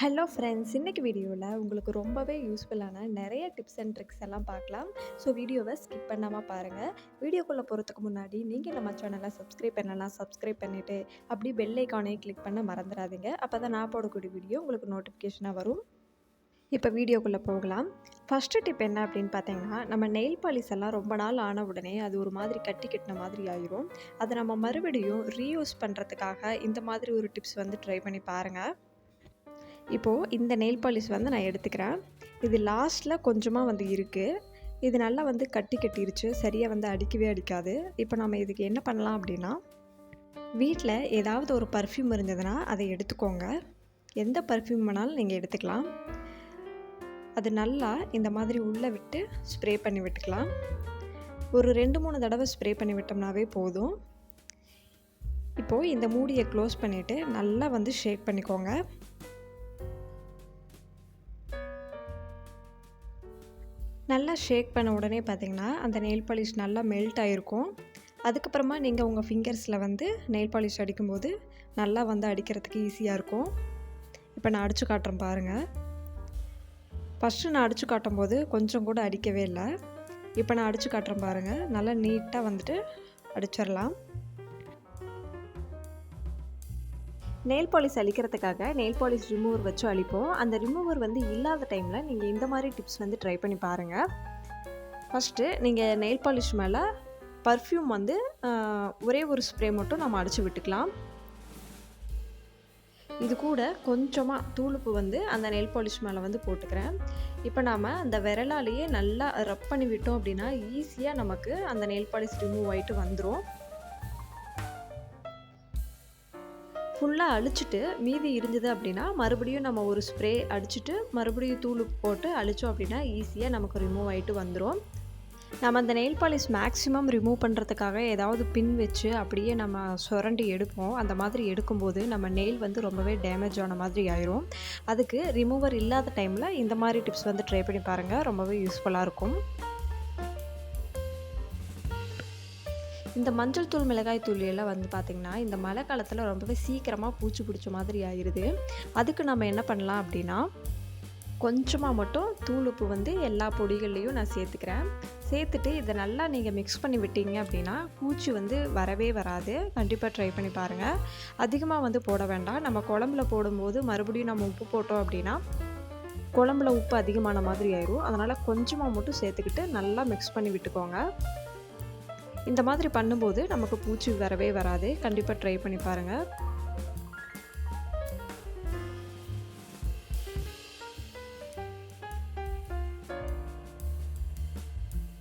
Hello friends இன்றைக்கி வீடியோவில் உங்களுக்கு ரொம்பவே யூஸ்ஃபுல்லான நிறைய டிப்ஸ் அண்ட் ட்ரிக்ஸ் எல்லாம் பார்க்கலாம். ஸோ வீடியோவை ஸ்கிப் பண்ணாமல் பாருங்கள் வீடியோக்குள்ளே போகிறதுக்கு முன்னாடி நீங்கள் நம்ம சேனலை சப்ஸ்கிரைப் பண்ணலாம் சப்ஸ்கிரைப் பண்ணிவிட்டு அப்படி பெல் ஐக்கானே கிளிக் பண்ண மறந்துடாதீங்க. அப்போ தான் நான் போடக்கூடிய வீடியோ உங்களுக்கு நோட்டிஃபிகேஷனாக வரும். இப்போ வீடியோக்குள்ளே போகலாம். ஃபஸ்ட்டு டிப் என்ன அப்படின்னு பார்த்தீங்கன்னா நம்ம நெயில் பாலிஸ் எல்லாம் ரொம்ப நாள் ஆன உடனே அது ஒரு மாதிரி கட்டி கட்டின மாதிரி ஆயிரும். அதை நம்ம மறுபடியும் ரீயூஸ் பண்ணுறதுக்காக இந்த மாதிரி ஒரு டிப்ஸ் வந்து ட்ரை பண்ணி பாருங்கள் இப்போது இந்த நெயில் பாலிஷ் வந்து நான் எடுத்துக்கிறேன். இது லாஸ்ட்டில் கொஞ்சமாக வந்து இருக்குது இது நல்லா வந்து கட்டி கட்டிருச்சு. சரியாக வந்து அடிக்கவே அடிக்காது. இப்போ நம்ம இதுக்கு என்ன பண்ணலாம் அப்படின்னா வீட்டில் ஏதாவது ஒரு பர்ஃப்யூம் இருந்ததுன்னா அதை எடுத்துக்கோங்க. எந்த பர்ஃப்யூம் வேணாலும் நீங்கள் எடுத்துக்கலாம். அது நல்லா இந்த மாதிரி உள்ளே விட்டு ஸ்ப்ரே பண்ணி விட்டுக்கலாம். ஒரு ரெண்டு மூணு தடவை ஸ்ப்ரே பண்ணி விட்டோம்னாவே போதும். இப்போது இந்த மூடியை க்ளோஸ் பண்ணிவிட்டு நல்லா வந்து ஷேக் பண்ணிக்கோங்க. நல்லா ஷேக் பண்ண உடனே பார்த்திங்கன்னா அந்த நெயில் பாலிஷ் நல்லா மெல்ட் ஆகிருக்கும் அதுக்கப்புறமா நீங்கள் உங்கள் ஃபிங்கர்ஸில் வந்து நெயில் பாலிஷ் அடிக்கும்போது நல்லா வந்து அடிக்கிறதுக்கு ஈஸியாக இருக்கும். இப்போ நான் அடித்து காட்டுறேன் பாருங்கள் ஃபஸ்ட்டு நான் அடித்து காட்டும்போது கொஞ்சம் கூட அடிக்கவே இல்லை. இப்போ நான் அடித்து காட்டுறேன் பாருங்கள் நல்லா நீட்டாக வந்துட்டு அடிச்சிடலாம் நெயில் பாலிஷ் அழிக்கிறதுக்காக நெயில் பாலிஷ் ரிமூவர் வச்சு அழிப்போம். அந்த ரிமூவர் வந்து இல்லாத டைமில் நீங்கள் இந்த மாதிரி டிப்ஸ் வந்து ட்ரை பண்ணி பாருங்கள் ஃபஸ்ட்டு நீங்கள் நெயில் பாலிஷ் மேலே பர்ஃப்யூம் வந்து ஒரே ஒரு ஸ்ப்ரே மட்டும் நம்ம அடித்து விட்டுக்கலாம். இது கூட கொஞ்சமாக தூளுப்பு வந்து அந்த நெயில் பாலிஷ் மேலே வந்து போட்டுக்கிறேன். இப்போ நாம் அந்த விரலாலேயே நல்லா ரப் பண்ணி விட்டோம் அப்படின்னா ஈஸியாக நமக்கு அந்த நெயில் பாலிஷ் ரிமூவ் ஆகிட்டு வந்துடும் ஃபுல்லாக அழிச்சிட்டு மீதி இருந்தது அப்படின்னா மறுபடியும் நம்ம ஒரு ஸ்ப்ரே அடிச்சுட்டு மறுபடியும் தூள் போட்டு அழிச்சோம் அப்படின்னா ஈஸியாக நமக்கு ரிமூவ் ஆகிட்டு வந்துடும் நம்ம அந்த நெயில் பாலிஷ் மேக்ஸிமம் ரிமூவ் பண்ணுறதுக்காக ஏதாவது பின் வச்சு அப்படியே நம்ம சுரண்டி எடுப்போம். அந்த மாதிரி எடுக்கும்போது நம்ம நெயில் வந்து ரொம்பவே டேமேஜ் ஆன மாதிரி ஆயிரும். அதுக்கு ரிமூவர் இல்லாத டைமில் இந்த மாதிரி டிப்ஸ் வந்து ட்ரை பண்ணி பாருங்கள் ரொம்பவே யூஸ்ஃபுல்லாக இருக்கும். இந்த மஞ்சள் தூள் மிளகாய் தூள் எல்லாம் வந்து பார்த்திங்கன்னா இந்த மழை காலத்தில் ரொம்பவே சீக்கிரமாக பூச்சி பிடிச்ச மாதிரி ஆயிடுது அதுக்கு நம்ம என்ன பண்ணலாம் அப்படின்னா கொஞ்சமாக மட்டும் தூள் உப்பு வந்து எல்லா பொடிகள்லேயும் நான் சேர்த்துக்கிறேன். சேர்த்துட்டு இதை நல்லா நீங்கள் மிக்ஸ் பண்ணி விட்டீங்க அப்படின்னா பூச்சி வந்து வரவே வராது. கண்டிப்பாக ட்ரை பண்ணி பாருங்கள் அதிகமாக வந்து போட வேண்டாம். நம்ம குழம்புல போடும்போது மறுபடியும் நம்ம உப்பு போட்டோம் அப்படின்னா குழம்புல உப்பு அதிகமான மாதிரி ஆயிரும். அதனால் கொஞ்சமாக மட்டும் சேர்த்துக்கிட்டு நல்லா மிக்ஸ் பண்ணி விட்டுக்கோங்க. இந்த மாதிரி பண்ணும்போது நமக்கு பூச்சி வரவே வராது. கண்டிப்பாக ட்ரை பண்ணி பாருங்கள்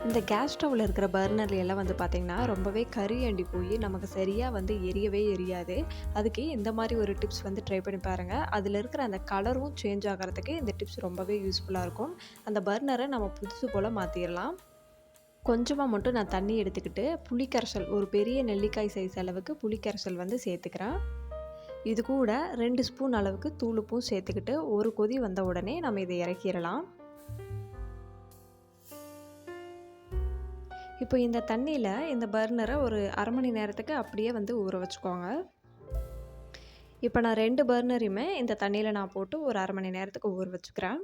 இந்த கேஸ் ஸ்டவ்வில் இருக்கிற பர்னர்ல எல்லாம் வந்து பார்த்திங்கன்னா ரொம்பவே கறி அண்டி போய் நமக்கு சரியாக வந்து எரியவே எரியாது. அதுக்கு இந்த மாதிரி ஒரு டிப்ஸ் வந்து ட்ரை பண்ணி பாருங்கள் அதில் இருக்கிற அந்த கலரும் சேஞ்ச் ஆகிறதுக்கு இந்த டிப்ஸ் ரொம்பவே யூஸ்ஃபுல்லாக இருக்கும். அந்த பர்னரை நம்ம புதுசு போல் மாற்றிடலாம் கொஞ்சமாக மட்டும் நான் தண்ணி எடுத்துக்கிட்டு புளிக்கரைசல் ஒரு பெரிய நெல்லிக்காய் சைஸ் அளவுக்கு புளிக்கரைசல் வந்து சேர்த்துக்கிறேன். இது கூட ரெண்டு ஸ்பூன் அளவுக்கு தூளுப்பும் சேர்த்துக்கிட்டு ஒரு கொதி வந்த உடனே நம்ம இதை இறக்கிடலாம். இப்போ இந்த தண்ணியில் இந்த பர்னரை ஒரு அரை மணி நேரத்துக்கு அப்படியே வந்து ஊற வச்சுக்கோங்க. இப்போ நான் ரெண்டு பர்னரையுமே இந்த தண்ணியில் நான் போட்டு ஒரு அரை மணி நேரத்துக்கு ஊற வச்சுக்கிறேன்.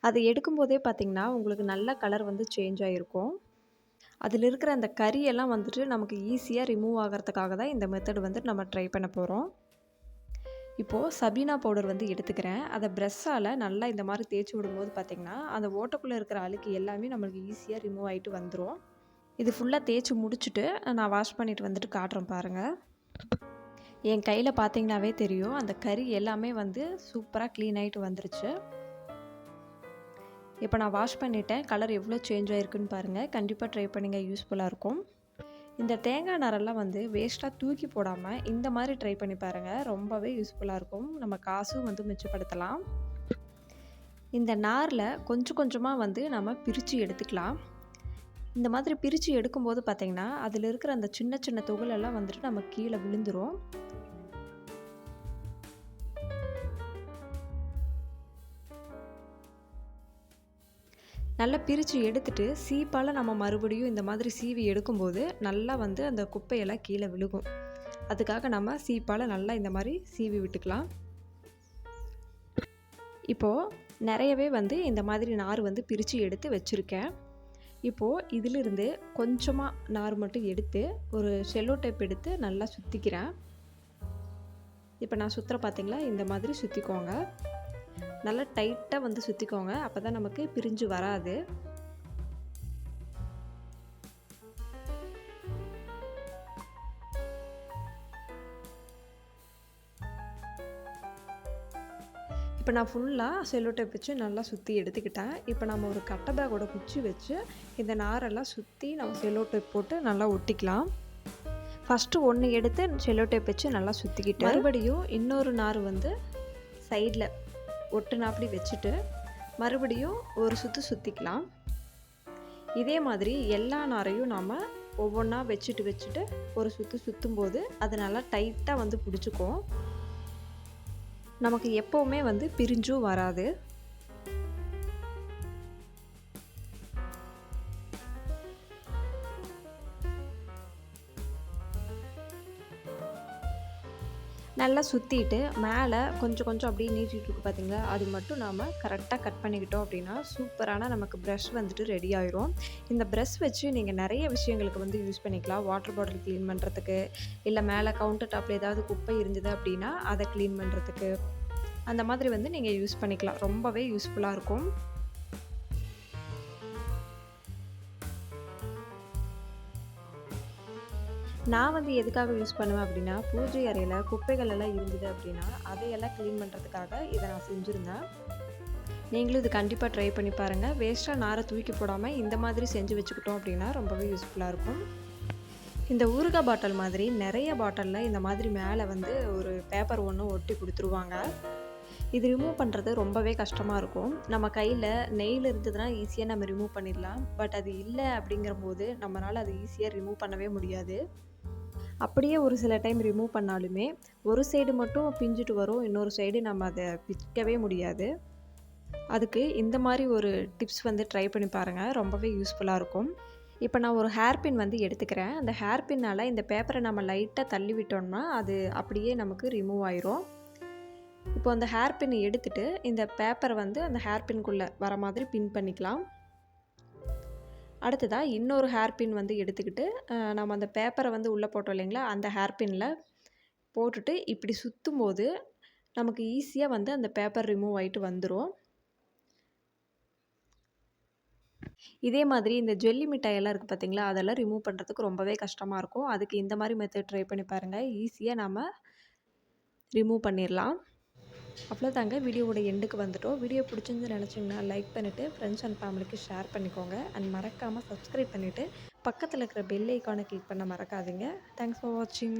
அதை எடுக்கும்போதே பார்த்திங்கன்னா உங்களுக்கு நல்ல கலர் வந்து சேஞ்ச் ஆகிருக்கும் அதில் இருக்கிற அந்த கறியெல்லாம் வந்துட்டு நமக்கு ஈஸியாக ரிமூவ் ஆகிறதுக்காக தான் இந்த மெத்தட் வந்து நம்ம ட்ரை பண்ண போகிறோம் இப்போது சபீனா பவுடர் வந்து எடுத்துக்கிறேன். அதை ப்ரெஷ்ஷால் நல்லா இந்த மாதிரி தேய்ச்சி விடும்போது பார்த்திங்கன்னா அந்த ஓட்டக்குள்ளே இருக்கிற அழுக்கு எல்லாமே நம்மளுக்கு ஈஸியாக ரிமூவ் ஆகிட்டு வந்துடும் இது ஃபுல்லாக தேய்ச்சி முடிச்சுட்டு நான் வாஷ் பண்ணிவிட்டு வந்துட்டு காட்டுறேன் பாருங்கள் என் கையில் பார்த்தீங்கன்னாவே தெரியும் அந்த கறி எல்லாமே வந்து சூப்பராக க்ளீன் ஆகிட்டு வந்துருச்சு. இப்போ நான் வாஷ் பண்ணிட்டேன். கலர் எவ்வளோ சேஞ்ச் ஆகிருக்குன்னு பாருங்கள் கண்டிப்பாக ட்ரை பண்ணுங்கள் யூஸ்ஃபுல்லாக இருக்கும். இந்த தேங்காய் நாரெல்லாம் வந்து வேஸ்ட்டாக தூக்கி போடாமல் இந்த மாதிரி ட்ரை பண்ணி பாருங்கள் ரொம்பவே யூஸ்ஃபுல்லாக இருக்கும். நம்ம காசும் வந்து மிச்சப்படுத்தலாம். இந்த நாரில் கொஞ்சம் கொஞ்சமாக வந்து நம்ம பிரித்து எடுத்துக்கலாம். இந்த மாதிரி பிரித்து எடுக்கும்போது பார்த்திங்கன்னா அதில் இருக்கிற அந்த சின்ன சின்ன துகளெல்லாம் வந்துட்டு நம்ம கீழே விழுந்துடும் நல்லா பிரித்து எடுத்துட்டு சீப்பால் நம்ம மறுபடியும் இந்த மாதிரி சீவி எடுக்கும்போது நல்லா வந்து அந்த குப்பையெல்லாம் கீழே விழுகும். அதுக்காக நம்ம சீப்பால் நல்லா இந்த மாதிரி சீவி விட்டுக்கலாம். இப்போது நிறையவே வந்து இந்த மாதிரி நார் வந்து பிரித்து எடுத்து வச்சுருக்கேன். இப்போது இதிலிருந்து கொஞ்சமாக நார் மட்டும் எடுத்து ஒரு செல்லோ டேப் எடுத்து நல்லா சுற்றிக்கிறேன் இப்போ நான் சுற்றுற பார்த்தீங்களா இந்த மாதிரி சுற்றிக்கோங்க நல்லா டைட்டாக வந்து சுற்றிக்கோங்க அப்போ தான் நமக்கு பிரிஞ்சு வராது. இப்போ நான் ஃபுல்லாக செல்லோ டேப் வச்சு நல்லா சுற்றி எடுத்துக்கிட்டேன். இப்போ நம்ம ஒரு கட்டை பேக்கோட குச்சி வச்சு இந்த நாரெல்லாம் சுற்றி நம்ம செல்லோ டேப் போட்டு நல்லா ஒட்டிக்கலாம். ஃபஸ்ட்டு ஒன்று எடுத்து செல்லோ டேப் வச்சு நல்லா சுற்றிக்கிட்டு மறுபடியும் இன்னொரு நார் வந்து சைடில் ஒட்டுனாப்படி வச்சுட்டு மறுபடியும் ஒரு சுற்று சுற்றிக்கலாம் இதே மாதிரி எல்லா நாரையும் நாம் ஒவ்வொன்றா வச்சுட்டு வச்சுட்டு ஒரு சுற்று சுற்றும் போது அது நல்லா டைட்டாக வந்து பிடிச்சிக்கும் நமக்கு எப்போவுமே வந்து பிரிஞ்சும் வராது. நல்லா சுற்றிட்டு மேலே கொஞ்சம் கொஞ்சம் அப்படியே நீட்டிகிட்டு இருக்கு பார்த்தீங்களா அது மட்டும் நாம் கரெக்டாக கட் பண்ணிக்கிட்டோம் அப்படின்னா சூப்பரான நமக்கு ப்ரஷ் வந்துட்டு ரெடி ஆயிரும். இந்த ப்ரஷ் வச்சு நீங்கள் நிறைய விஷயங்களுக்கு வந்து யூஸ் பண்ணிக்கலாம். வாட்டர் பாட்டில் க்ளீன் பண்ணுறதுக்கு இல்லை மேலே கவுண்டர் டாப்பில் ஏதாவது குப்பை இருந்தது அப்படின்னா அதை க்ளீன் பண்ணுறதுக்கு அந்த மாதிரி வந்து நீங்கள் யூஸ் பண்ணிக்கலாம். ரொம்பவே யூஸ்ஃபுல்லாக இருக்கும். நான் வந்து எதுக்காக யூஸ் பண்ணுவேன் அப்படின்னா பூஜை அறையில் குப்பைகள் எல்லாம் இருந்தது அப்படின்னா அதையெல்லாம் க்ளீன் பண்ணுறதுக்காக இதை நான் செஞ்சுருந்தேன். நீங்களும் இது கண்டிப்பாக ட்ரை பண்ணி பாருங்கள் வேஸ்ட்டாக நாரை தூக்கி போடாமல் இந்த மாதிரி செஞ்சு வச்சுக்கிட்டோம் அப்படின்னா ரொம்பவே யூஸ்ஃபுல்லாக இருக்கும். இந்த ஊறுகாய் பாட்டில் மாதிரி நிறைய பாட்டிலில் இந்த மாதிரி மேலே வந்து ஒரு பேப்பர் ஒன்று ஒட்டி கொடுத்துருவாங்க. இது ரிமூவ் பண்ணுறது ரொம்பவே கஷ்டமாக இருக்கும். நம்ம கையில் நெயில் இருந்ததுன்னா ஈஸியாக நம்ம ரிமூவ் பண்ணிடலாம். பட் அது இல்லை அப்படிங்கிற போது நம்மளால் அது ஈஸியாக ரிமூவ் பண்ணவே முடியாது. அப்படியே ஒரு சில டைம் ரிமூவ் பண்ணாலுமே ஒரு சைடு மட்டும் பிஞ்சிட்டு வரும் இன்னொரு சைடு நம்ம அதை பிக்கவே முடியாது. அதுக்கு இந்த மாதிரி ஒரு டிப்ஸ் வந்து ட்ரை பண்ணி பாருங்கள் ரொம்பவே யூஸ்ஃபுல்லாக இருக்கும். இப்போ நான் ஒரு ஹேர் பின் வந்து எடுத்துக்கிறேன். அந்த ஹேர் பின்னால் இந்த பேப்பரை நம்ம லைட்டாக தள்ளி விட்டோம்னா அது அப்படியே நமக்கு ரிமூவ் ஆயிரும். இப்போ அந்த ஹேர் பின் எடுத்துகிட்டு இந்த பேப்பரை வந்து அந்த ஹேர் பின்குள்ளே வர மாதிரி பின் பண்ணிக்கலாம். அடுத்ததாக இன்னொரு ஹேர் பின் வந்து எடுத்துக்கிட்டு நம்ம அந்த பேப்பரை வந்து உள்ளே போட்டோம் இல்லைங்களா? அந்த ஹேர் பின்னில் போட்டுட்டு இப்படி சுற்றும் போது நமக்கு ஈஸியாக வந்து அந்த பேப்பர் ரிமூவ் ஆகிட்டு வந்துடும் இதே மாதிரி இந்த ஜெல்லி மிட்டாயெல்லாம் இருக்குது பார்த்தீங்களா அதெல்லாம் ரிமூவ் பண்ணுறதுக்கு ரொம்பவே கஷ்டமாக இருக்கும். அதுக்கு இந்த மாதிரி மெத்தட் ட்ரை பண்ணி பாருங்கள் ஈஸியாக நம்ம ரிமூவ் பண்ணிடலாம் அவ்வளோதாங்க வீடியோவோட எண்டுக்கு வந்துட்டோம். வீடியோ பிடிச்சிருந்து நினச்சிங்கன்னா லைக் பண்ணிவிட்டு ஃப்ரெண்ட்ஸ் அண்ட் ஃபேமிலிக்கு ஷேர் பண்ணிக்கோங்க. அண்ட் மறக்காமல் சப்ஸ்கிரைப் பண்ணிவிட்டு பக்கத்தில் இருக்கிற பெல் ஐக்கானை கிளிக் பண்ண மறக்காதீங்க. தேங்க்ஸ் ஃபார் வாட்சிங்